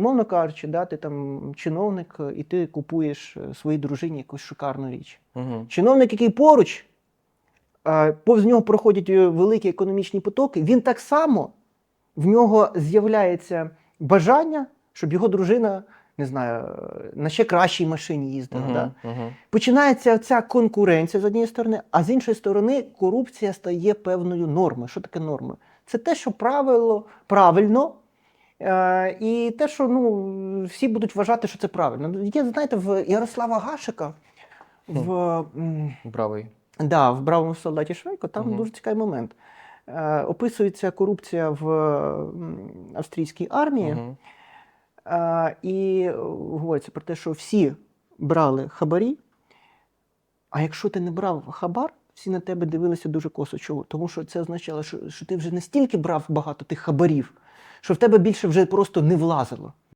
Умовно кажучи, да, ти там чиновник, е, і ти купуєш е, своїй дружині якусь шикарну річ. Угу. Чиновник, який поруч, повз нього проходять е, великі економічні потоки, він так само в нього з'являється бажання, щоб його дружина, не знаю, на ще кращій машині їздила. Угу. Да? Угу. Починається ця конкуренція з однієї сторони, а з іншої сторони, корупція стає певною нормою. Що таке норма? Це те, що правило, правильно. Е, і те, що ну, всі будуть вважати, що це правильно. Є, знаєте, в Ярослава Гашика в, Бравий. да, в бравому солдаті Швейко там Мгм. дуже цікавий момент. Е, описується корупція в австрійській армії. Угу. І говориться про те, що всі брали хабарі, а якщо ти не брав хабар, всі на тебе дивилися дуже косо. Чого? Тому що це означало, що, що ти вже настільки брав багато тих хабарів, що в тебе більше вже просто не влазило.